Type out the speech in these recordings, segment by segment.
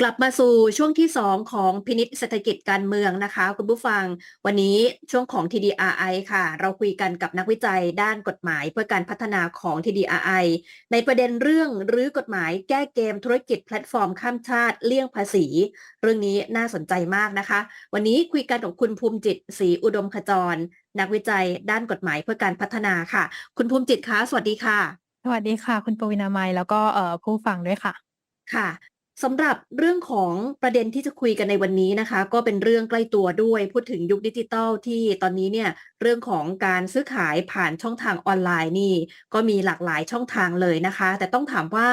กลับมาสู่ช่วงที่ 2 ของพินิษเศรษฐกิจการเมืองนะคะ คุณผู้ฟังวันนี้ช่วงของ TDRI ค่ะ เราคุยกันกับนักวิจัยด้านกฎหมายเพื่อการพัฒนาของ TDRI ในประเด็นเรื่องรื้อกฎหมายแก้เกมธุรกิจแพลตฟอร์มข้ามชาติเลี่ยงภาษี เรื่องนี้น่าสนใจมากนะคะ วันนี้คุยกันกับคุณภูมิจิตศรีอุดมขจร นักวิจัยด้านกฎหมายเพื่อการพัฒนาค่ะ คุณภูมิจิตคะสวัสดีค่ะ สวัสดีค่ะ คุณปวีณามัยแล้วก็เอ่อผู้ฟังด้วยค่ะค่ะ สำหรับเรื่องของประเด็นที่จะคุยกันในวันนี้นะคะ ก็เป็นเรื่องใกล้ตัวด้วยพูดถึงยุคดิจิทัลที่ตอนนี้เนี่ยเรื่องของการซื้อขายผ่านช่องทางออนไลน์นี่ ก็มีหลากหลายช่องทางเลยนะคะ แต่ต้องถามว่า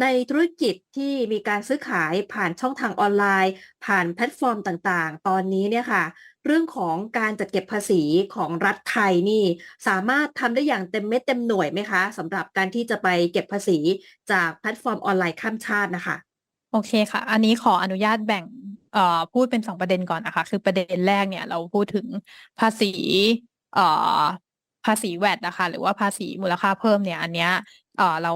ในธุรกิจที่มีการซื้อขายผ่านช่องทางออนไลน์ ผ่านแพลตฟอร์มต่างๆ ตอนนี้เนี่ยค่ะ เรื่องของการจัดเก็บภาษีของรัฐไทยนี่ สามารถทำได้อย่างเต็มเม็ดเต็มหน่วยไหมคะสำหรับการที่จะไปเก็บภาษีจากแพลตฟอร์มออนไลน์ข้ามชาตินะคะ โอเคค่ะ อันนี้ขออนุญาตแบ่ง เอ่อ พูดเป็นสองประเด็นก่อนนะคะ คือประเด็นแรกเนี่ย เราพูดถึงภาษี เอ่อ ภาษีแวดนะคะ หรือว่าภาษีมูลค่าเพิ่มเนี่ย อันเนี้ย เอ่อ เรา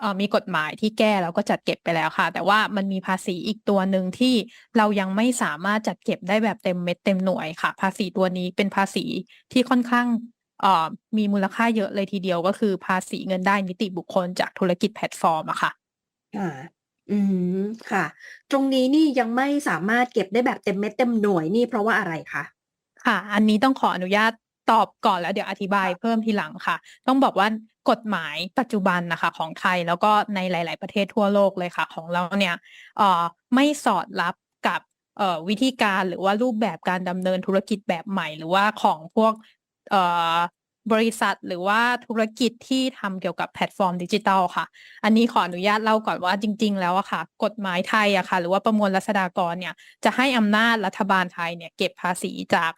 เอ่อมีกฎหมายที่แก้แล้วก็จัดเก็บไปแล้วค่ะ แต่ว่ามันมีภาษีอีกตัวหนึ่งที่เรายังไม่สามารถจัดเก็บได้แบบเต็มเม็ดเต็มหน่วยค่ะ ภาษีตัวนี้เป็นภาษีที่ค่อนข้างเอ่อมีมูลค่าเยอะเลยทีเดียวก็คือภาษีเงินได้นิติบุคคลจากธุรกิจแพลตฟอร์มอะค่ะค่ะ อืม ค่ะ ตรงนี้นี่ยังไม่สามารถเก็บได้แบบเต็มเม็ดเต็มหน่วยนี่ เพราะว่าอะไรคะ ค่ะ อันนี้ต้องขออนุญาตตอบก่อน แล้วเดี๋ยวอธิบายเพิ่มทีหลังค่ะ ต้องบอกว่ากฎหมายปัจจุบันนะคะของไทย แล้วก็ในหลาย ๆ ประเทศทั่วโลกเลยค่ะ ของเราเนี่ย เอ่อ ไม่สอดรับกับ เอ่อ วิธีการ หรือว่ารูปแบบการดำเนินธุรกิจแบบใหม่ หรือว่าของพวก เอ่อ บริษัทหรือว่าธุรกิจที่ทำเกี่ยวกับแพลตฟอร์มดิจิทัลค่ะ อันนี้ขออนุญาตเล่าก่อนว่าจริง ๆ แล้วอะค่ะ กฎหมายไทยอะค่ะ หรือว่าประมวลรัษฎากรเนี่ยจะให้อำนาจรัฐบาลไทยเนี่ยเก็บภาษีจาก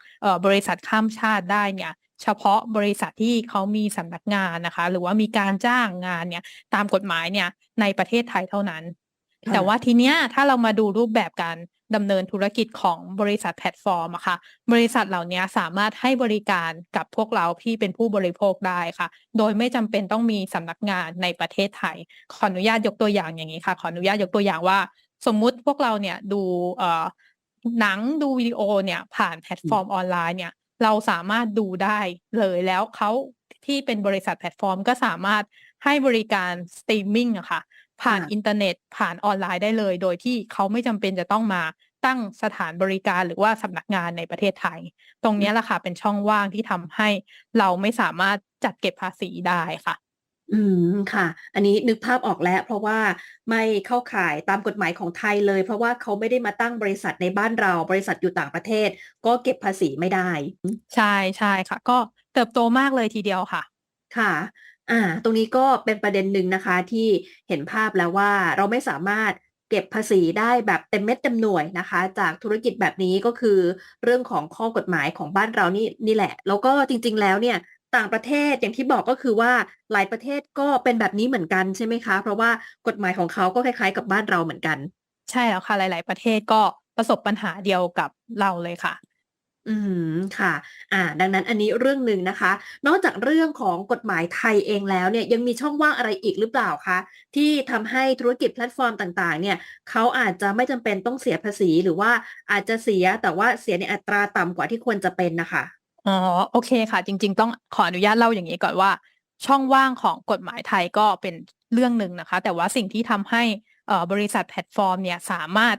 บริษัทข้ามชาติได้เนี่ยเฉพาะบริษัทที่เขามีสำนักงานนะคะ หรือว่ามีการจ้างงานเนี่ยตามกฎหมายเนี่ยในประเทศไทยเท่านั้น แต่ว่าทีเนี้ยถ้าเรามาดูรูปแบบการ ดำเนินธุรกิจของบริษัทแพลตฟอร์มอะค่ะ บริษัทเหล่านี้สามารถให้บริการกับพวกเราที่เป็นผู้บริโภคได้ค่ะ โดยไม่จำเป็นต้องมีสำนักงานในประเทศไทย ขออนุญาตยกตัวอย่างอย่างนี้ค่ะ ขออนุญาตยกตัวอย่างว่า สมมุติพวกเราเนี่ยดูเอ่อหนังดูวิดีโอเนี่ยผ่านแพลตฟอร์มออนไลน์เนี่ยเราสามารถดูได้เลยแล้วเขาที่เป็นบริษัทแพลตฟอร์ม ก็สามารถให้บริการสตรีมมิ่งอะค่ะ ผ่านอินเทอร์เน็ตผ่านออนไลน์ได้เลย โดยที่เขาไม่จำเป็นจะต้องมาตั้งสถานบริการหรือว่าสำนักงานในประเทศไทย ตรงนี้แหละค่ะเป็นช่องว่างที่ทำให้เราไม่สามารถจัดเก็บภาษีได้ค่ะ อืมค่ะ อันนี้นึกภาพออกแล้ว เพราะว่าไม่เข้าข่ายตามกฎหมายของไทยเลย เพราะว่าเขาไม่ได้มาตั้งบริษัทในบ้านเราบริษัทอยู่ต่างประเทศ ก็เก็บภาษีไม่ได้ ใช่ใช่ค่ะ ก็เติบโตมากเลยทีเดียวค่ะ ค่ะ อ่า ตรงนี้ก็เป็นประเด็นหนึ่งนะคะ ที่เห็นภาพแล้วว่าเราไม่สามารถเก็บภาษีได้แบบเต็มเม็ดเต็มหน่วยนะคะ จากธุรกิจแบบนี้ก็คือเรื่องของข้อกฎหมายของบ้านเรานี่นี่แหละ แล้วก็จริง ๆ แล้วเนี่ยต่างประเทศอย่างที่บอกก็คือว่าหลายประเทศก็เป็นแบบนี้เหมือนกันใช่ไหมคะ เพราะว่ากฎหมายของเขาก็คล้ายๆ กับบ้านเราเหมือนกัน ใช่แล้วค่ะหลาย ๆ ประเทศก็ประสบปัญหาเดียวกับเราเลยค่ะ อืมค่ะ อ่า ดังนั้นอันนี้เรื่องหนึ่งนะคะ นอกจากเรื่องของกฎหมายไทยเองแล้วเนี่ยยังมีช่องว่างอะไรอีกหรือเปล่าคะ ที่ทำให้ธุรกิจแพลตฟอร์มต่างๆ เนี่ยเขาอาจจะไม่จำเป็นต้องเสียภาษีหรือว่าอาจจะเสียแต่ว่าเสียในอัตราต่ำกว่าที่ควรจะเป็นนะคะอ๋อโอเคค่ะ จริง ๆ ต้องขออนุญาตเล่าอย่างนี้ก่อนว่า ช่องว่างของกฎหมายไทยก็เป็นเรื่องหนึ่งนะคะ แต่ว่าสิ่งที่ทำให้บริษัทแพลตฟอร์มเนี่ยสามารถ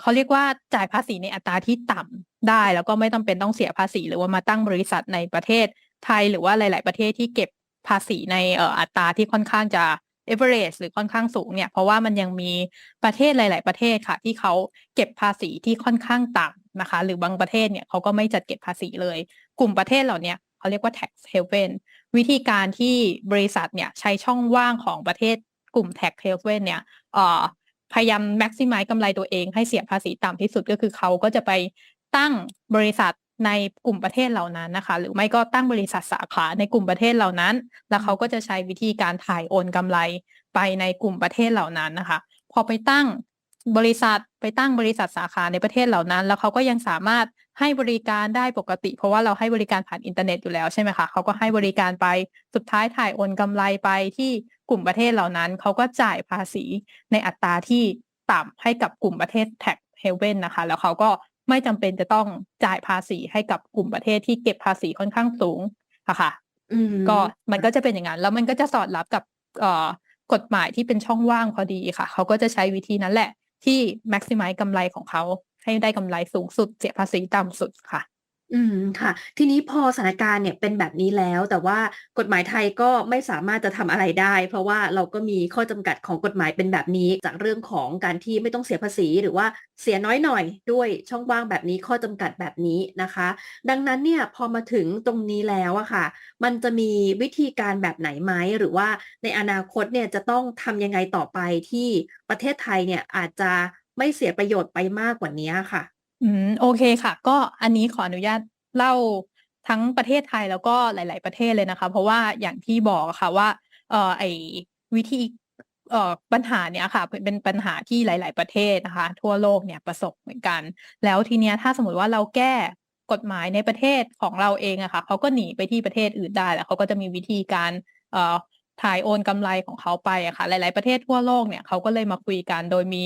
เขาเรียกว่าจ่ายภาษีในอัตราที่ต่ำ ได้แล้วก็ไม่ต้องเป็นต้องเสียภาษี หรือว่ามาตั้งบริษัทในประเทศไทยหรือว่าหลาย ๆ ประเทศที่เก็บภาษีในอัตราที่ค่อนข้างจะ average หรือค่อนข้างสูงเนี่ย เพราะว่ามันยังมีประเทศหลาย ๆ ประเทศค่ะ ที่เขาเก็บภาษีที่ค่อนข้างต่ำนะคะ หรือบางประเทศเนี่ยเขาก็ไม่จัดเก็บภาษีเลย กลุ่มประเทศเหล่านี้เขาเรียกว่า tax haven วิธีการที่บริษัทเนี่ยใช้ช่องว่างของประเทศกลุ่ม tax haven เนี่ยพยายาม maximize กำไรตัวเองให้เสียภาษีต่ำที่สุดก็คือเขาก็จะไป ตั้งบริษัทในกลุ่มประเทศเหล่านั้นนะคะ หรือไม่ก็ตั้งบริษัทสาขาในกลุ่มประเทศเหล่านั้น แล้วเขาก็จะใช้วิธีการถ่ายโอนกำไรไปในกลุ่มประเทศเหล่านั้นนะคะ พอไปตั้งบริษัทไปตั้งบริษัทสาขาในประเทศเหล่านั้น แล้วเขาก็ยังสามารถให้บริการได้ปกติ เพราะว่าเราให้บริการผ่านอินเทอร์เน็ตอยู่แล้วใช่ไหมคะเขาก็ให้บริการไปสุดท้ายถ่ายโอนกำไรไปที่กลุ่มประเทศเหล่านั้น เขาก็จ่ายภาษีในอัตราที่ต่ำให้กับกลุ่มประเทศ tax haven นะคะ แล้วเขาก็ ไม่จำเป็นจะต้องจ่ายภาษีให้กับกลุ่มประเทศที่เก็บภาษีค่อนข้างสูงอะค่ะอืมก็มันก็จะเป็นอย่างนั้น แล้วมันก็จะสอดรับกับเอ่อกฎหมายที่เป็นช่องว่างพอดีค่ะ เขาก็จะใช้วิธีนั้นแหละ ที่ maximize กำไรของเขา ให้ได้กำไรสูงสุด เสียภาษีต่ำสุดค่ะ อืม ค่ะ ทีนี้พอสถานการณ์เนี่ยเป็นแบบนี้แล้ว แต่ว่ากฎหมายไทยก็ไม่สามารถจะทำอะไรได้ เพราะว่าเราก็มีข้อจำกัดของกฎหมายเป็นแบบนี้ จากเรื่องของการที่ไม่ต้องเสียภาษี หรือว่าเสียน้อยหน่อยด้วยช่องว่างแบบนี้ข้อจำกัดแบบนี้นะคะ ดังนั้นเนี่ยพอมาถึงตรงนี้แล้วอะค่ะ มันจะมีวิธีการแบบไหนไหมหรือว่าในอนาคตเนี่ยจะต้องทำยังไงต่อไปที่ประเทศไทยเนี่ยอาจจะไม่เสียประโยชน์ไปมากกว่านี้ค่ะ อืม โอเคค่ะ ก็อันนี้ขออนุญาตเล่าทั้งประเทศไทยแล้วก็หลาย ๆ ประเทศเลยนะคะ เพราะว่าอย่างที่บอกอะค่ะว่า เอ่อ ไอวิธี เอ่อ ปัญหาเนี้ยค่ะ เป็นเป็นปัญหาที่หลาย ๆ ประเทศนะคะ ทั่วโลกเนี่ยประสบเหมือนกัน แล้วทีเนี้ยถ้าสมมติว่าเราแก้กฎหมายในประเทศของเราเองอะค่ะเขาก็หนีไปที่ประเทศอื่นได้แล้วเขาก็จะมีวิธีการ เอ่อถ่ายโอนกำไรของเขาไปอะค่ะ หลาย ๆ ประเทศทั่วโลกเนี่ยเขาก็เลยมาคุยกันโดยมี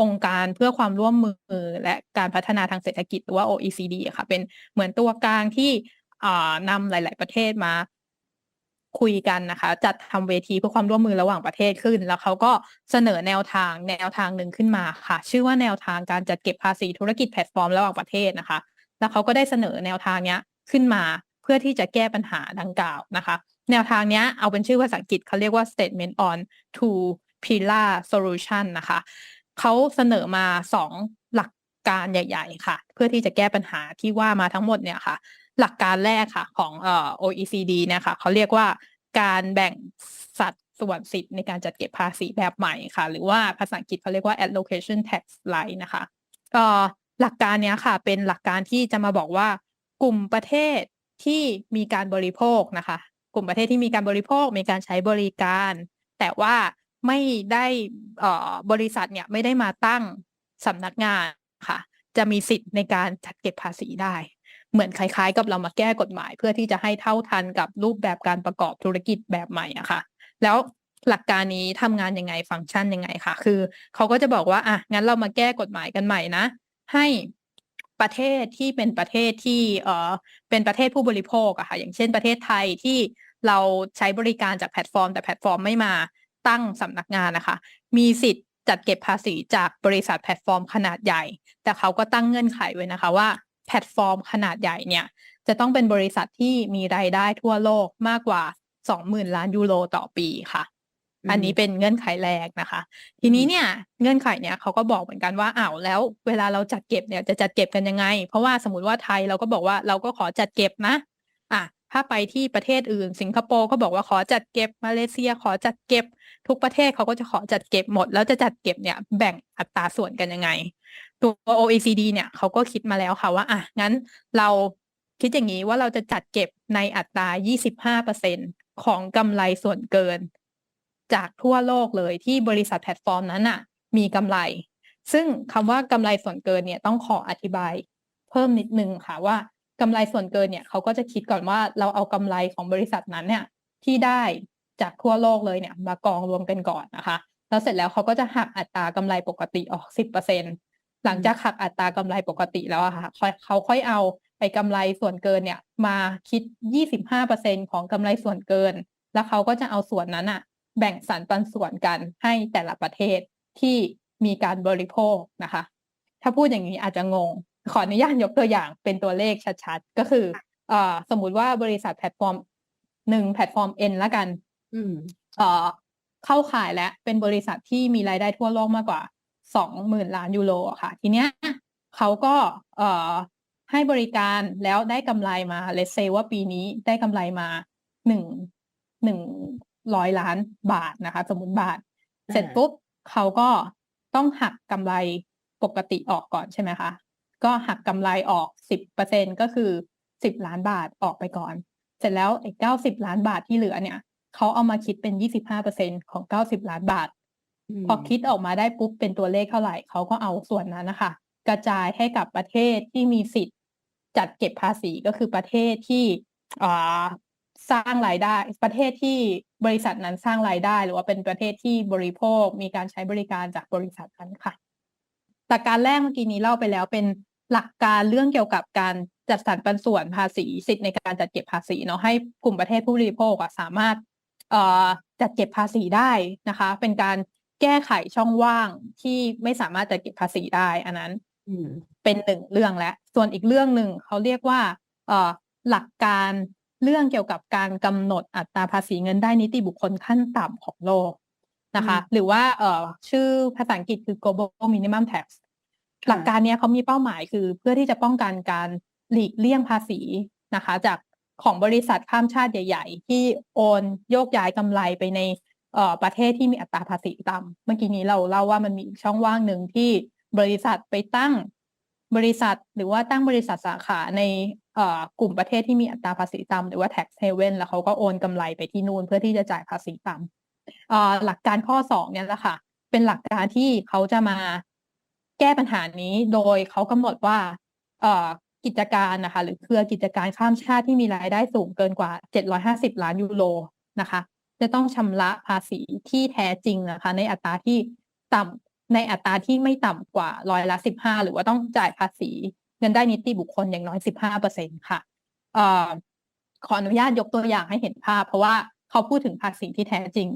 องค์การเพื่อความร่วมมือและการพัฒนาทางเศรษฐกิจหรือว่า OECD อะค่ะ เป็นเหมือนตัวกลางที่นำหลาย ๆ ประเทศมาคุยกันนะคะ จัดทำเวทีเพื่อความร่วมมือระหว่างประเทศขึ้น แล้วเขาก็เสนอแนวทางแนวทางหนึ่งขึ้นมาค่ะ ชื่อว่าแนวทางการจัดเก็บภาษีธุรกิจแพลตฟอร์มระหว่างประเทศนะคะ แล้วเขาก็ได้เสนอแนวทางเนี้ยขึ้นมาเพื่อที่จะแก้ปัญหาดังกล่าวนะคะ แนวทางเนี้ยเอาเป็นชื่อภาษาอังกฤษเขาเรียกว่า statement on two pillar solution นะคะ เขาเสนอมาสองหลักการใหญ่ ๆ ค่ะ เพื่อที่จะแก้ปัญหาที่ว่ามาทั้งหมดเนี่ยค่ะ หลักการแรกค่ะของเอ่อ OECD นี่ยค่ะเขาเรียกว่าการแบ่งสัดส่วนสิทธิ์ในการจัดเก็บภาษีแบบใหม่ค่ะ หรือว่าภาษาอังกฤษเขาเรียกว่า allocation tax line นะคะเอ่อหลักการเนี้ยค่ะ เป็นหลักการที่จะมาบอกว่ากลุ่มประเทศที่มีการบริโภคนะคะ กลุ่มประเทศที่มีการบริโภค มีการใช้บริการ แต่ว่า ไม่ได้บริษัทเนี่ยไม่ได้มาตั้งสำนักงานค่ะ จะมีสิทธิ์ในการจัดเก็บภาษีได้ เหมือนคล้ายๆ กับเรามาแก้กฎหมาย เพื่อที่จะให้เท่าทันกับรูปแบบการประกอบธุรกิจแบบใหม่อะค่ะ แล้วหลักการนี้ทำงานยังไงฟังก์ชันยังไงค่ะ คือเขาก็จะบอกว่าอะงั้นเรามาแก้กฎหมายกันใหม่นะ ให้ประเทศที่เป็นประเทศที่เอ่อเป็นประเทศผู้บริโภคอะค่ะ อย่างเช่นประเทศไทยที่เราใช้บริการจากแพลตฟอร์ม แต่แพลตฟอร์มไม่มา ตั้งสำนักงานนะคะ มีสิทธิ์จัดเก็บภาษีจากบริษัทแพลตฟอร์มขนาดใหญ่ แต่เขาก็ตั้งเงื่อนไขไว้นะคะว่าแพลตฟอร์มขนาดใหญ่เนี่ย จะต้องเป็นบริษัทที่มีรายได้ทั่วโลกมากกว่า 20,000 ล้านยูโรต่อปีค่ะอืมอันนี้เป็นเงื่อนไขแรกนะคะ ทีนี้เนี่ยเงื่อนไขเนี่ยเขาก็บอกเหมือนกันว่าอ้าวแล้ว เวลาเราจัดเก็บเนี่ยจะจัดเก็บกันยังไง เพราะว่าสมมติว่าไทยเราก็บอกว่าเราก็ขอจัดเก็บนะอะถ้าไปที่ประเทศอื่น สิงคโปร์ก็บอกว่าขอจัดเก็บมาเลเซียขอจัดเก็บ ทุกประเทศเขาก็จะขอจัดเก็บหมด แล้วจะจัดเก็บเนี่ยแบ่งอัตราส่วนกันยังไง ตัว OECD เนี่ยเขาก็คิดมาแล้วค่ะว่าอะงั้นเราคิดอย่างนี้ว่าเราจะจัดเก็บในอัตรา 25%ของกำไรส่วนเกิน จากทั่วโลกเลยที่บริษัทแพลตฟอร์มนั้นอะมีกำไร ซึ่งคำว่ากำไรส่วนเกินเนี่ยต้องขออธิบายเพิ่มนิดนึงค่ะว่ากำไรส่วนเกินเนี่ยเขาก็จะคิดก่อนว่าเราเอากำไรของบริษัทนั้นเนี่ยที่ได้ จากทั่วโลกเลยเนี่ยมากองรวมกันก่อนนะคะ แล้วเสร็จแล้วเขาก็จะหักอัตรากำไรปกติออกสิบเปอร์เซ็นหลังจากหักอัตรากำไรปกติแล้วอะค่ะเขาค่อยเอาไปกำไรส่วนเกินเนี่ย มาคิดยี่สิบห้าเปอร์เซ็นของกำไรส่วนเกิน แล้วเขาก็จะเอาส่วนนั้นอะแบ่งสรรปันส่วนกันให้แต่ละประเทศที่มีการบริโภคนะคะ ถ้าพูดอย่างนี้อาจจะงง ขออนุญาตยกตัวอย่างเป็นตัวเลขชัดๆ ก็คืออสมมุติว่าบริษัทแพลตฟอร์มหนึ่งแพลตฟอร์ม N ละกัน อืมเอ่อเข้าขายและเป็นบริษัทที่มีรายได้ทั่วโลกมากกว่าสองหมื่นล้านยูโรอะค่ะ ทีเนี้ยเขาก็เอ่อให้บริการแล้วได้กำไรมาเลเซว่าปีนี้ได้กำไรมาหนึ่งหนึ่งร้อยล้านบาทนะคะ สมมติบาท เสร็จอ่าปุ๊บเขาก็ต้องหักกำไรปกติออกก่อนใช่ไหมคะ ก็หักกำไรออกสิบเปอร์เซ็นก็คือสิบล้านบาทออกไปก่อน เสร็จแล้วไอ้เก้าสิบล้านบาทที่เหลือเนี่ย เขาเอามาคิดเป็นยี่สิบห้าเปอร์เซ็นของเก้าสิบล้านบาทมพอคิดออกมาได้ปุ๊บเป็นตัวเลขเท่าไหร่เขาก็เอาส่วนนั้นนะคะ กระจายให้กับประเทศที่มีสิทธิ์จัดเก็บภาษีก็คือประเทศที่อ่าสร้างรายได้ ประเทศที่บริษัทนั้นสร้างรายได้ หรือว่าเป็นประเทศที่บริโภคมีการใช้บริการจากบริษัทนั้นค่ะหลักการแรกเมื่อกี้นี้เล่าไปแล้วเป็นหลักการเรื่องเกี่ยวกับการจัดสรรปันส่วนภาษีสิทธิ์ในการจัดเก็บภาษีเนาะให้กลุ่มประเทศผู้บริโภคอะสามารถเอ่อ จัดเก็บภาษีได้นะคะ เป็นการแก้ไขช่องว่างที่ไม่สามารถจัดเก็บภาษีได้อันนั้นอืมเป็นหนึ่งเรื่องและ ส่วนอีกเรื่องหนึ่งเขาเรียกว่าเอ่อหลักการเรื่องเกี่ยวกับการกำหนดอัตราภาษีเงินได้นิติบุคคลขั้นต่ำของโลกนะคะ หรือว่าเอ่อชื่อภาษาอังกฤษคือ global minimum tax ค่ะหลักการเนี้ยเขามีเป้าหมายคือเพื่อที่จะป้องกันการหลีกเลี่ยงภาษีนะคะ จาก ของบริษัทข้ามชาติใหญ่ ๆ ที่โอนโยกย้ายกำไรไปในเประเทศที่มีอัตราภาษีต่ำเมื่อกี้นี้เราเล่าว่ามันมีช่องว่างหนึ่งที่บริษัทไปตั้งบริษัทหรือว่าตั้งบริษัทสาขาในเกลุ่มประเทศที่มีอัตราภาษีต่ำหรือว่า tax haven แล้วเขาก็โอนกำไรไปที่นู่นเพื่อที่จะจ่ายภาษีต่ำหลักการข้อสองเนี่ยแหละค่ะ เป็นหลักการที่เขาจะมาแก้ปัญหานี้โดยเขากำหนดว่า กิจการนะคะ หรือเครือกิจการข้ามชาติที่มีรายได้สูงเกินกว่า 750 ล้านยูโรนะคะ จะต้องชำระภาษีที่แท้จริงนะคะ ในอัตราที่ต่ำในอัตราที่ไม่ต่ำกว่าร้อยละ 15 หรือว่าต้องจ่ายภาษีเงินได้นิติบุคคลอย่างน้อย 15เปอร์เซ็นค่ะออขออนุญาตยกตัวอย่างให้เห็นภาพ เพราะว่าเขาพูดถึงภาษีที่แท้จริง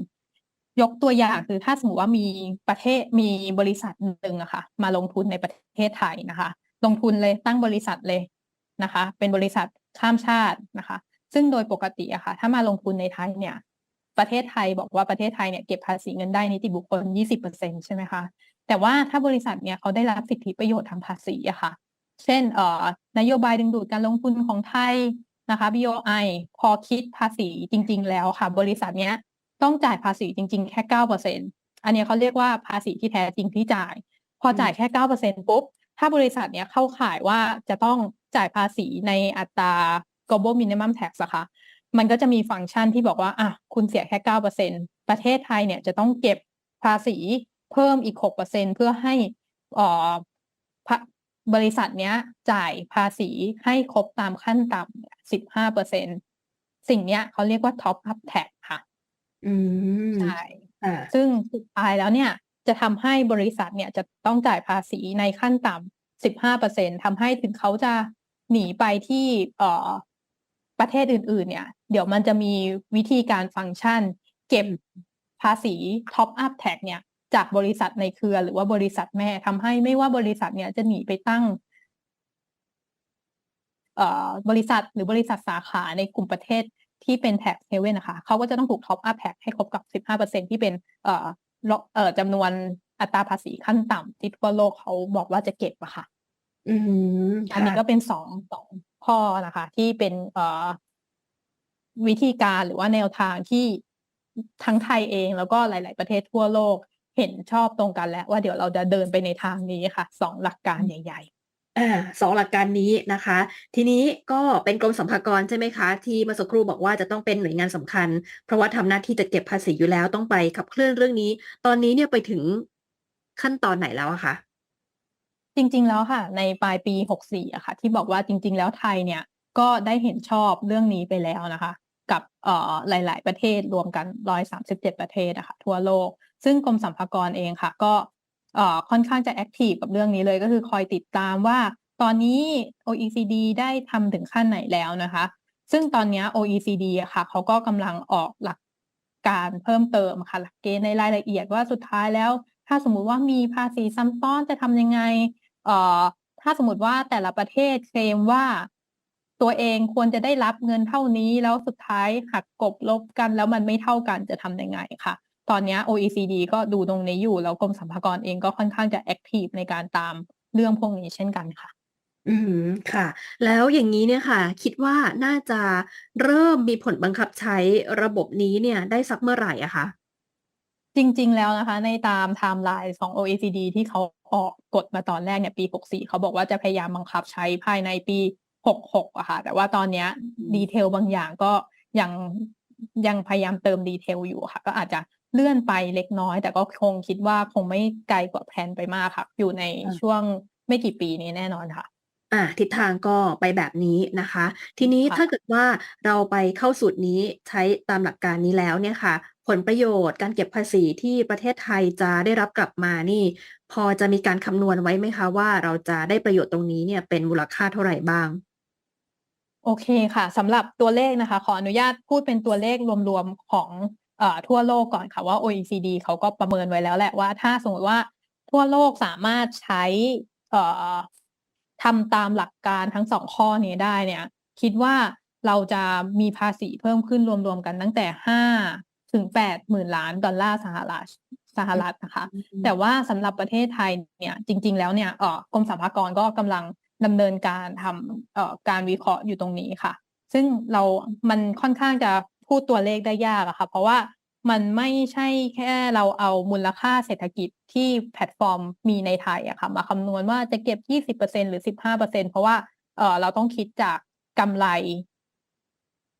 ยกตัวอย่างคือถ้าสมมติว่ามีประเทศมีบริษัทหนึ่งอะค่ะมาลงทุนในประเทศไทยนะคะ ลงทุนเลยตั้งบริษัทเลยนะคะ เป็นบริษัทข้ามชาตินะคะ ซึ่งโดยปกติอะค่ะ ถ้ามาลงทุนในไทยเนี่ย ประเทศไทยบอกว่าประเทศไทยเนี่ยเก็บภาษีเงินได้นิติบุคคล 20%ใช่ไหมคะ แต่ว่าถ้าบริษัทเนี่ยเขาได้รับสิทธิประโยชน์ทางภาษีอะค่ะ เช่นเอ่อนโยบายดึงดูดการลงทุนของไทยนะคะ BOI พอคิดภาษีจริง ๆ แล้วค่ะ บริษัทเนี้ยต้องจ่ายภาษีจริง ๆ แค่เก้าเปอร์เซ็นอันนี้เขาเรียกว่าภาษีที่แท้จริงที่จ่าย พอจ่ายแค่เก้าเปอร์เซ็นปุ๊บ ถ้าบริษัทเนี้ยเข้าข่ายว่าจะต้องจ่ายภาษีในอัตรา global minimum tax อะค่ะมันก็จะมีฟังก์ชันที่บอกว่า อะ คุณเสียแค่เก้าเปอร์เซ็นประเทศไทยเนี่ยจะต้องเก็บภาษีเพิ่มอีกหกเปอร์เซ็นเพื่อให้เอ่อบริษัทเนี้ยจ่ายภาษีให้ครบตามขั้นต่ำสิบห้าเปอร์เซ็นสิ่งเนี้ยเขาเรียกว่า top up tax ค่ะ อืม ใช่อ่าซึ่งสุดท้ายแล้วเนี่ย จะทำให้บริษัทเนี่ยจะต้องจ่ายภาษีในขั้นต่ำสิบห้าเปอร์เซ็นทำให้ถึงเขาจะหนีไปที่เอ่อประเทศอื่น ๆ เนี่ย เดี๋ยวมันจะมีวิธีการฟังก์ชัน เก็บภาษี top up tax เนี่ย จากบริษัทในเครือ หรือว่าบริษัทแม่ทำให้ไม่ว่าบริษัทเนี่ยจะหนีไปตั้งเอ่อบริษัทหรือบริษัทสาขาในกลุ่มประเทศที่เป็น tax haven นนะคะ เขาก็จะต้องถูก top up tax ให้ครบกับ 15%ที่เป็น เอ่อลเอ่อจำนวนอัตราภาษีขั้นต่ำที่ทั่วโลกเขาบอกว่าจะเก็บอะค่ะอืมอันนี้ค่ะก็เป็นสองสองข้อนะคะ ที่เป็นเอ่อวิธีการหรือว่าแนวทางที่ทั้งไทยเองแล้วก็หลาย ๆ ประเทศทั่วโลกเห็นชอบตรงกันแล้วว่าเดี๋ยวเราจะเดินไปในทางนี้ค่ะสองหลักการใหญ่ ๆ อ่าสองหลักการนี้นะคะ ทีนี้ก็เป็นกรมสรรพากรใช่ไหมคะ ที่เมื่อสักครู่บอกว่าจะต้องเป็นหน่วยงานสำคัญ เพราะว่าทำหน้าที่จะเก็บภาษีอยู่แล้วต้องไปขับเคลื่อนเรื่องนี้ ตอนนี้เนี่ยไปถึงขั้นตอนไหนแล้วอะคะจริง ๆ แล้วค่ะ ในปลายปี 64อะค่ะ ที่บอกว่าจริง ๆ แล้วไทยเนี่ยก็ได้เห็นชอบเรื่องนี้ไปแล้วนะคะ กับเอ่อหลาย ๆ ประเทศรวมกัน 137 ประเทศอะค่ะทั่วโลก ซึ่งกรมสรรพากรเองค่ะ ก็ ค่อนข้างจะแอคทีฟกับเรื่องนี้เลยก็คือคอยติดตามว่าตอนนี้ OECD ได้ทำถึงขั้นไหนแล้วนะคะ ซึ่งตอนนี้ OECD อะค่ะเขาก็กำลังออกหลักการเพิ่มเติมค่ะหลักเกณฑ์ในรายละเอียดว่าสุดท้ายแล้ว ถ้าสมมุติว่ามีภาษีซ้ำซ้อนจะทำยังไงเอ่อถ้าสมมติว่าแต่ละประเทศเคลมว่าตัวเองควรจะได้รับเงินเท่านี้แล้วสุดท้ายหักกบลบกันแล้วมันไม่เท่ากันจะทำยังไงค่ะ ตอนเนี้ย OECD ก็ดูตรงนี้อยู่ แล้วกรมสรรพากรเองก็ค่อนข้างจะแอคทีฟในการตามเรื่องพวกนี้เช่นกันค่ะ อืมค่ะ แล้วอย่างนี้เนี่ยค่ะ คิดว่าน่าจะเริ่มมีผลบังคับใช้ระบบนี้เนี่ยได้สักเมื่อไหร่อะคะจริง ๆ แล้วนะคะ ในตามไทม์ไลน์ของ OECD ที่เขาออกกฎมาตอนแรกเนี่ยปี 64 เขาบอกว่าจะพยายามบังคับใช้ภายในปี 66อะค่ะ แต่ว่าตอนเนี้ยอืมดีเทลบางอย่างก็ยังยังพยายามเติมดีเทลอยู่ค่ะ ก็อาจจะ เลื่อนไปเล็กน้อย แต่ก็คงคิดว่าคงไม่ไกลกว่าแผนไปมากค่ะ อยู่ในอ่าช่วงไม่กี่ปีนี้แน่นอนค่ะอ่าทิศทางก็ไปแบบนี้นะคะ ทีนี้ค่ะถ้าเกิดว่าเราไปเข้าสูตรนี้ใช้ตามหลักการนี้แล้วเนี่ยค่ะ ผลประโยชน์การเก็บภาษีที่ประเทศไทยจะได้รับกลับมานี่ พอจะมีการคำนวณไว้ไหมคะว่าเราจะได้ประโยชน์ตรงนี้เนี่ยเป็นมูลค่าเท่าไรบ้าง?โอเคค่ะสำหรับตัวเลขนะคะ ขออนุญาตพูดเป็นตัวเลขรวมๆของเอ่อ ทั่วโลกก่อนค่ะว่า OECD เขาก็ประเมินไว้แล้วแหละว่าถ้าสมมุติว่าทั่วโลกสามารถใช้เอ่อทำตามหลักการทั้ง2ข้อนี้ได้เนี่ย คิดว่าเราจะมีภาษีเพิ่มขึ้นรวมๆกันตั้งแต่5ถึง80,000ล้านดอลลาร์สหรัฐสหรัฐนะคะอืมแต่ว่าสำหรับประเทศไทยเนี่ยจริง ๆ แล้วเนี่ยเอ่อกรมสรรพากรก็กำลังดำเนินการทำเอ่อการวิเคราะห์อยู่ตรงนี้ค่ะ ซึ่งเรามันค่อนข้างจะ พูดตัวเลขได้ยากอะค่ะ เพราะว่ามันไม่ใช่แค่เราเอามูลค่าเศรษฐกิจที่แพลตฟอร์มมีในไทยอะค่ะมาคำนวณว่าจะเก็บ 20%หรือ 15%เพราะว่าเอ่อเราต้องคิดจากกำไร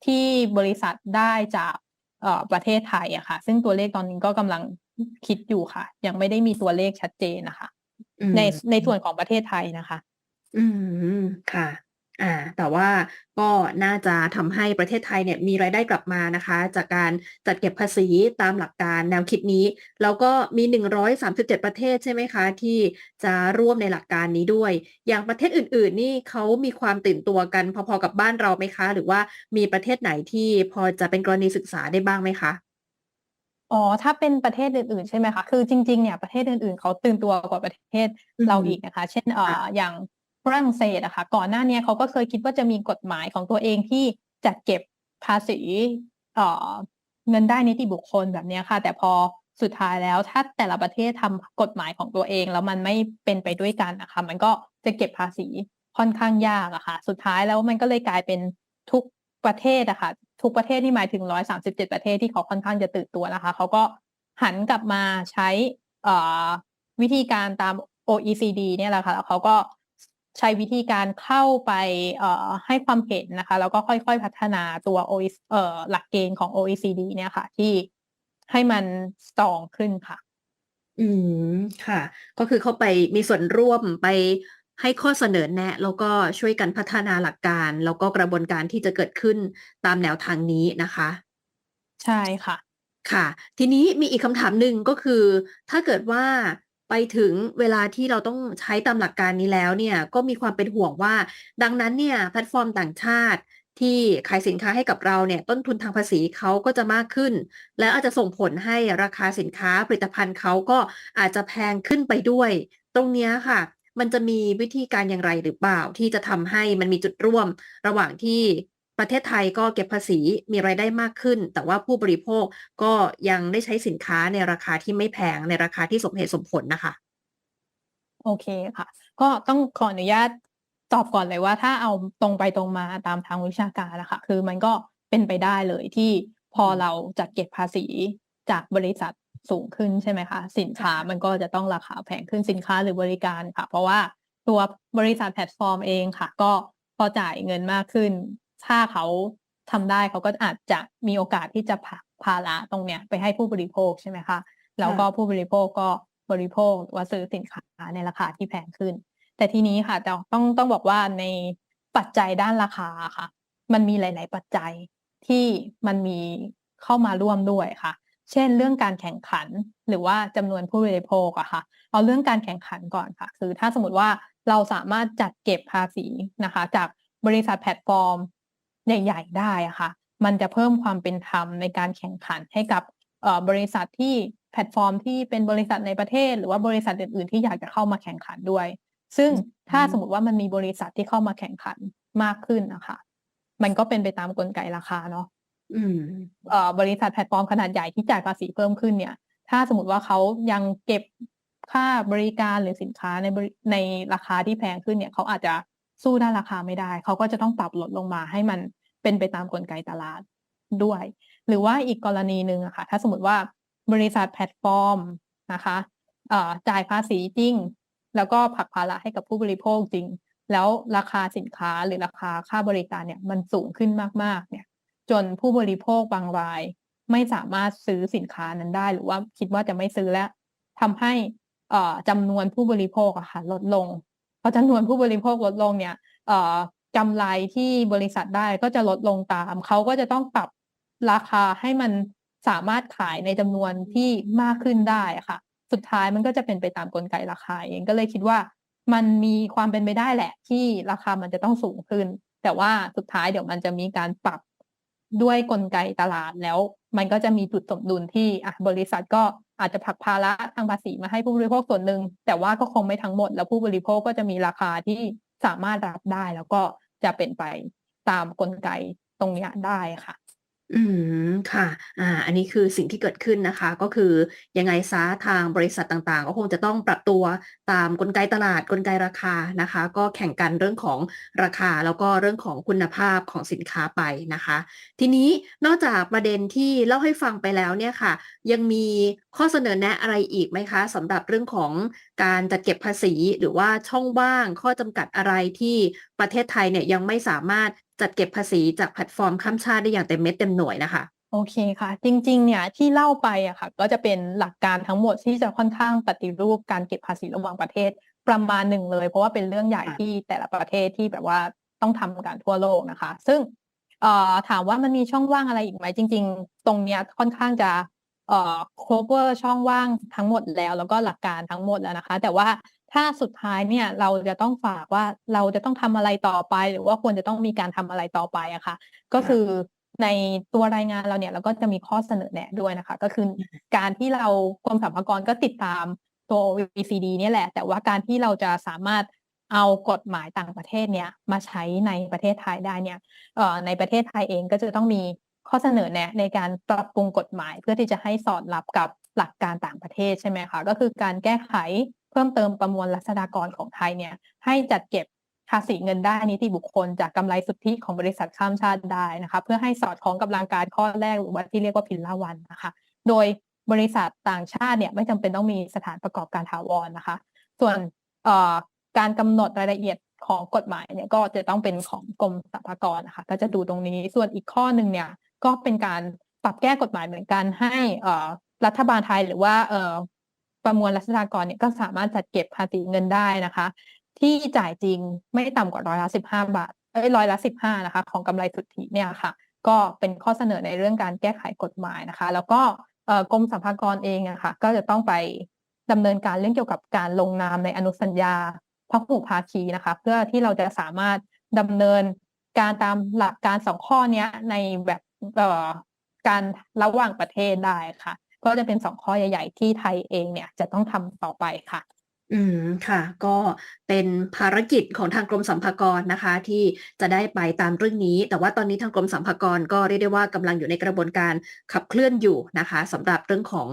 ที่บริษัทได้จากเอ่อประเทศไทยอะค่ะ ซึ่งตัวเลขตอนนี้ก็กำลังอคิดอยู่ค่ะ ยังไม่ได้มีตัวเลขชัดเจนน่ะค่ะอืในในส่วมนของประเทศไทยนะคะ อืมค่ะ อ่าแต่ว่าก็น่าจะทำให้ประเทศไทยเนี่ยมีรายได้กลับมานะคะ จากการจัดเก็บภาษีตามหลักการแนวคิดนี้ แล้วก็มี 137 ประเทศใช่ไหมคะ ที่จะร่วมในหลักการนี้ด้วย อย่างประเทศอื่น ๆ นี่เขามีความตื่นตัวกันพอๆกับบ้านเราไหมคะ?หรือว่ามีประเทศไหนที่พอจะเป็นกรณีศึกษาได้บ้างไหมคะ?อ๋อ ถ้าเป็นประเทศอื่นๆ ใช่ไหมคะ คือจริงๆ เนี่ยประเทศอื่นๆ เขาตื่นตัวกว่าประเทศอืเรามอีกนะคะ เช่นเอ่ค่ะออย่างฝ รั่งเศสอะค่ะก่อนหน้านี้เขาก็เคยคิดว่าจะมีกฎหมายของตัวเองที่จัดเก็บภาษีเอ่อเงินได้นิติบุคคลแบบนี้ค่ะ แต่พอสุดท้ายแล้วถ้าแต่ละประเทศทำกฎหมายของตัวเอง แล้วมันไม่เป็นไปด้วยกันนะคะมันก็จะเก็บภาษีค่อนข้างยากอะค่ะ สุดท้ายแล้วมันก็เลยกลายเป็นทุกประเทศอะค่ะทุกประเทศนี่หมายถึง 137 ประเทศที่เขาค่อนข้างจะตื่นตัวนะคะ เขาก็หันกลับมาใช้วิธีการตาม OECD เนี่ยแหละค่ะแล้วเขาก็ ใช้วิธีการเข้าไปเอ่อให้ความเห็นนะคะ แล้วก็ค่อยๆพัฒนาตัว OEC เอ่อหลักเกณฑ์ของ OECD เนี่ยค่ะ ที่ให้มันสตรองขึ้นค่ะ อืมค่ะ ก็คือเข้าไปมีส่วนร่วมไปให้ข้อเสนอแนะ แล้วก็ช่วยกันพัฒนาหลักการ แล้วก็กระบวนการที่จะเกิดขึ้นตามแนวทางนี้นะคะ ใช่ค่ะ ค่ะ ทีนี้มีอีกคำถามหนึ่งก็คือ ถ้าเกิดว่า ไปถึงเวลาที่เราต้องใช้ตามหลักการนี้แล้วเนี่ย ก็มีความเป็นห่วงว่า ดังนั้นเนี่ยแพลตฟอร์มต่างชาติที่ขายสินค้าให้กับเราเนี่ยต้นทุนทางภาษีเขาก็จะมากขึ้น แล้วอาจจะส่งผลให้ราคาสินค้าผลิตภัณฑ์เขาก็อาจจะแพงขึ้นไปด้วย ตรงนี้ค่ะ มันจะมีวิธีการอย่างไรหรือเปล่า ที่จะทำให้มันมีจุดร่วม ระหว่างที่ ประเทศไทยก็เก็บภาษีมีรายได้มากขึ้น แต่ว่าผู้บริโภคก็ยังได้ใช้สินค้าในราคาที่ไม่แพงในราคาที่สมเหตุสมผลน่ะค่ะ?โอเคค่ะ ก็ต้องขออนุญาตตอบก่อนเลยว่า ถ้าเอาตรงไปตรงมาตามทางวิชาการอะค่ะคือมันก็เป็นไปได้เลยที่พออืมเราจัดเก็บภาษีจากบริษัทสูงขึ้นใช่ไหมคะสินคค้า่ะมันก็จะต้องราคาแพงขึ้นสินค้าหรือบริการค่ะ เพราะว่าตัวบริษัทแพลตฟอร์มเองค่ะ ก็พอจ่ายเงินมากขึ้น ถ้าเขาทำได้เขาก็อาจจะมีโอกาสที่จะผลักภาระตรงเนี้ยไปให้ผู้บริโภคใช่ไหมคะแล้ค่วก็ะผู้บริโภคก็บริโภคหรือว่าซื้อสินค้าในราคาที่แพงขึ้น แต่ทีนี้ค่ะจะต้องต้องบอกว่าในปัจจัยด้านราคาอะค่ะ มันมีหลาย ๆ ปัจจัยที่มันมีเข้ามาร่วมด้วยค่ะ เช่นเรื่องการแข่งขันหรือว่าจำนวนผู้บริโภคอะค่ะ เอาเรื่องการแข่งขันก่อนค่ะ คือถ้าสมมุติว่าเราสามารถจัดเก็บภาษีนะคะ จากบริษัทแพลตฟอร์ม ใหญ่ ๆ ได้อะค่ะ มันจะเพิ่มความเป็นธรรมในการแข่งขันให้กับเอ่อบริษัทที่แพลตฟอร์มที่เป็นบริษัทในประเทศ หรือว่าบริษัทอื่นๆที่อยากจะเข้ามาแข่งขันด้วย ซึ่งอือถ้าฮึสมมุติว่ามันมีบริษัทที่เข้ามาแข่งขันมากขึ้นน่ะค่ะมันก็เป็นไปตามกลไกราคาเนาะอืมเอ่อบริษัทแพลตฟอร์มขนาดใหญ่ที่จ่ายภาษีเพิ่มขึ้นเนี่ย ถ้าสมมุติว่าเขายังเก็บค่าบริการหรือสินค้าในบริในราคาที่แพงขึ้นเนี่ยเขาอาจจะ สู้ด้านราคาไม่ได้ เขาก็จะต้องปรับลดลงมาให้มันเป็นไปตามกลไกตลาดด้วย หรือว่าอีกกรณีหนึ่งอะค่ะ ถ้าสมมติว่าบริษัทแพลตฟอร์มนะคะเอ่อจ่ายภาษีจริง แล้วก็ผลักภาระให้กับผู้บริโภคจริง แล้วราคาสินค้าหรือราคาค่าบริการเนี่ยมันสูงขึ้นมากๆเนี่ยจนผู้บริโภคบางราย ไม่สามารถซื้อสินค้านั้นได้ หรือว่าคิดว่าจะไม่ซื้อแล้วทำให้เอ่อจำนวนผู้บริโภคอะค่ะลดลง อจำนวนผู้บริโภคลดลงเนี่ยกำไรที่บริษัทได้ก็จะลดลงตาม เขาก็จะต้องปรับราคาให้มันสามารถขายในจำนวนที่มากขึ้นได้ค่ะ สุดท้ายมันก็จะเป็นไปตามกลไกราคาเองก็เลยคิดว่ามันมีความเป็นไปได้แหละ ที่ราคามันจะต้องสูงขึ้น แต่ว่าสุดท้ายเดี๋ยวมันจะมีการปรับด้วยกลไกตลาดแล้ว มันก็จะมีจุดสมดุลที่อะบริษัทก็ อาจจะผลักภาระทางภาษีมาให้ผู้บริโภคส่วนหนึ่งแต่ว่าก็คงไม่ทั้งหมด แล้วผู้บริโภคก็จะมีราคาที่สามารถรับได้ แล้วก็จะเป็นไปตามกลไกตรงนี้ได้ค่ะ อืม ค่ะ อ่า อันนี้คือสิ่งที่เกิดขึ้นนะคะ ก็คือยังไงซะทางบริษัทต่าง ๆ ก็คงจะต้องปรับตัวตามกลไกตลาด กลไกราคานะคะ ก็แข่งกันเรื่องของราคา แล้วก็เรื่องของคุณภาพของสินค้าไปนะคะ ทีนี้นอกจากประเด็นที่เล่าให้ฟังไปแล้วเนี่ยค่ะ ยังมีข้อเสนอแนะอะไรอีกไหมคะ สำหรับเรื่องของการจัดเก็บภาษี หรือว่าช่องว่าง ข้อจำกัดอะไรที่ประเทศไทยเนี่ยยังไม่สามารถ จัดเก็บภาษีจากแพลตฟอร์มข้ามชาติได้อย่างเต็มเม็ดเต็มหน่วยนะคะโอเคค่ะ จริงๆเนี่ยที่เล่าไปอะค่ะ ก็จะเป็นหลักการทั้งหมดที่จะค่อนข้างปฏิรูปการเก็บภาษีระหว่างประเทศประมาณหนึ่งเลย เพราะว่าเป็นเรื่องใหญ่ที่แต่ละประเทศที่แบบว่าต้องทำกันทั่วโลกนะคะ ซึ่งถามว่ามันมีช่องว่างอะไรอีกไหมจริง ๆ ตรงเนี้ยค่อนข้างจะเอ่อ cover ช่องว่างทั้งหมดแล้ว แล้วก็หลักการทั้งหมดแล้วนะคะ แต่ว่า ถ้าสุดท้ายเนี่ยเราจะต้องฝากว่าเราจะต้องทำอะไรต่อไป หรือว่าควรจะต้องมีการทำอะไรต่อไปอะค่ะ ก็คือในตัวรายงานเราเนี่ยเราก็จะมีข้อเสนอแนะด้วยนะคะ ก็คือการที่เรากรมสรรพากรก็ติดตามตัว OECD เนี่ยแหละ แต่ว่าการที่เราจะสามารถเอากฎหมายต่างประเทศเนี่ยมาใช้ในประเทศไทยได้เนี่ยเอ่อในประเทศไทยเองก็จะต้องมีข้อเสนอแนะในการปรับปรุงกฎหมายเพื่อที่จะให้สอดรับกับหลักการต่างประเทศใช่ไหมคะก็คือการแก้ไขเพิ่มเติมประมวลรัษฎากรของไทยเนี่ยให้จัดเก็บภาษีเงินได้นิติบุคคล จากกำไรสุทธิของบริษัทข้ามชาติได้นะคะเพื่อให้สอดคล้องกับหลักการข้อแรกหรือว่าที่เรียกว่าพิลล่าวันนะคะ โดยบริษัทต่างชาติเนี่ยไม่จำเป็นต้องมีสถานประกอบการถาวรนะคะ ส่วนเอ่อการกำหนดรายละเอียดของกฎหมายเนี่ยก็จะต้องเป็นของกรมสรรพากรนะคะก็จะดูตรงนี้ส่วนอีกข้อหนึ่งเนี่ยก็เป็นการปรับแก้กฎหมายเหมือนกันให้เอ่อรัฐบาลไทยหรือว่า ประมวลรัษฎากรเนี่ยก็สามารถจัดเก็บภาษีเงินได้นะคะ ที่จ่ายจริงไม่ต่ำกว่าร้อยละสิบห้าบาทเอ้ยร้อยละสิบห้านะคะ ของกำไรสุทธิเนี่ยค่ะ ก็เป็นข้อเสนอในเรื่องการแก้ไขกฎหมายนะคะ แล้วก็กรมสรรพากรเองอะค่ะ ก็จะต้องไปดำเนินการเรื่องเกี่ยวกับการลงนามในอนุสัญญาพหุภาคีนะคะ เพื่อที่เราจะสามารถดำเนินการตามหลักการสองข้อเนี้ยในแบบการระหว่างประเทศได้ค่ะ ก็จะเป็นสองข้อใหญ่ ๆ ที่ไทยเองเนี่ยจะต้องทำต่อไปค่ะอืมค่ะ ก็เป็นภารกิจของทางกรมสรรพากรนะคะ ที่จะได้ไปตามเรื่องนี้ แต่ว่าตอนนี้ทางกรมสรรพากรก็เรียกได้ว่ากำลังอยู่ในกระบวนการขับเคลื่อนอยู่นะคะสำหรับเรื่องของ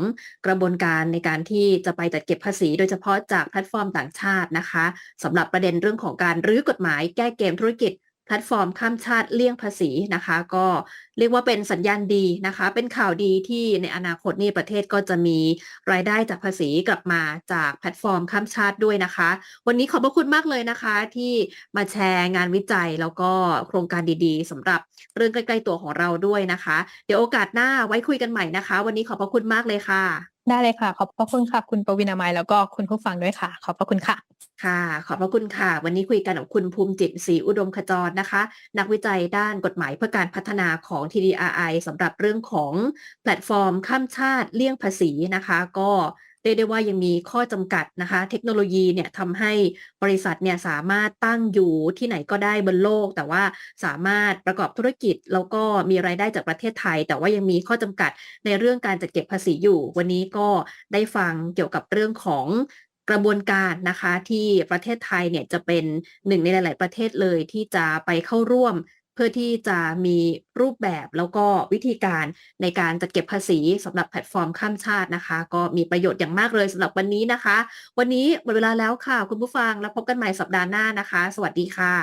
กระบวนการในการที่จะไปจัดเก็บภาษี โดยเฉพาะจากแพลตฟอร์มต่างชาตินะคะสำหรับประเด็นเรื่องของการรื้อกฎหมายแก้เกมธุรกิจ แพลตฟอร์มข้ามชาติเลี่ยงภาษีนะคะ ก็เรียกว่าเป็นสัญญาณดีนะคะ เป็นข่าวดีที่ในอนาคตนี่ประเทศก็จะมีรายได้จากภาษีกลับมาจากแพลตฟอร์มข้ามชาติด้วยนะคะ วันนี้ขอบพระคุณมากเลยนะคะ ที่มาแชร์งานวิจัยแล้วก็โครงการดีๆสำหรับเรื่องใกล้ ๆ ตัวของเราด้วยนะคะ เดี๋ยวโอกาสหน้าไว้คุยกันใหม่นะคะ วันนี้ขอบพระคุณมากเลยค่ะ ได้เลยค่ะ ขอบพระคุณค่ะ คุณปวินามัยแล้วก็คุณผู้ฟังด้วยค่ะ ขอบพระคุณค่ะ ค่ะ ขอบพระคุณค่ะ วันนี้คุยกันกับคุณภูมิจิตศรีอุดมขจรนะคะ นักวิจัยด้านกฎหมายเพื่อการพัฒนาของ TDRI สำหรับเรื่องของแพลตฟอร์มข้ามชาติเลี่ยงภาษีนะคะ ก็ เรียกได้ว่ายังมีข้อจำกัดนะคะ เทคโนโลยีเนี่ยทำให้บริษัทเนี่ยสามารถตั้งอยู่ที่ไหนก็ได้บนโลก แต่ว่าสามารถประกอบธุรกิจ แล้วก็มีรายได้จากประเทศไทย แต่ว่ายังมีข้อจำกัดในเรื่องการจัดเก็บภาษีอยู่ วันนี้ก็ได้ฟังเกี่ยวกับเรื่องของกระบวนการนะคะที่ประเทศไทยเนี่ยจะเป็นหนึ่งในหลาย ๆ ประเทศเลยที่จะไปเข้าร่วม เพื่อที่จะมีรูปแบบแล้วก็วิธีการในการจัดเก็บภาษีสำหรับแพลตฟอร์มข้ามชาตินะคะ ก็มีประโยชน์อย่างมากเลยสำหรับวันนี้นะคะ วันนี้หมดเวลาแล้วค่ะ คุณผู้ฟังแล้วพบกันใหม่สัปดาห์หน้านะคะ สวัสดีค่ะ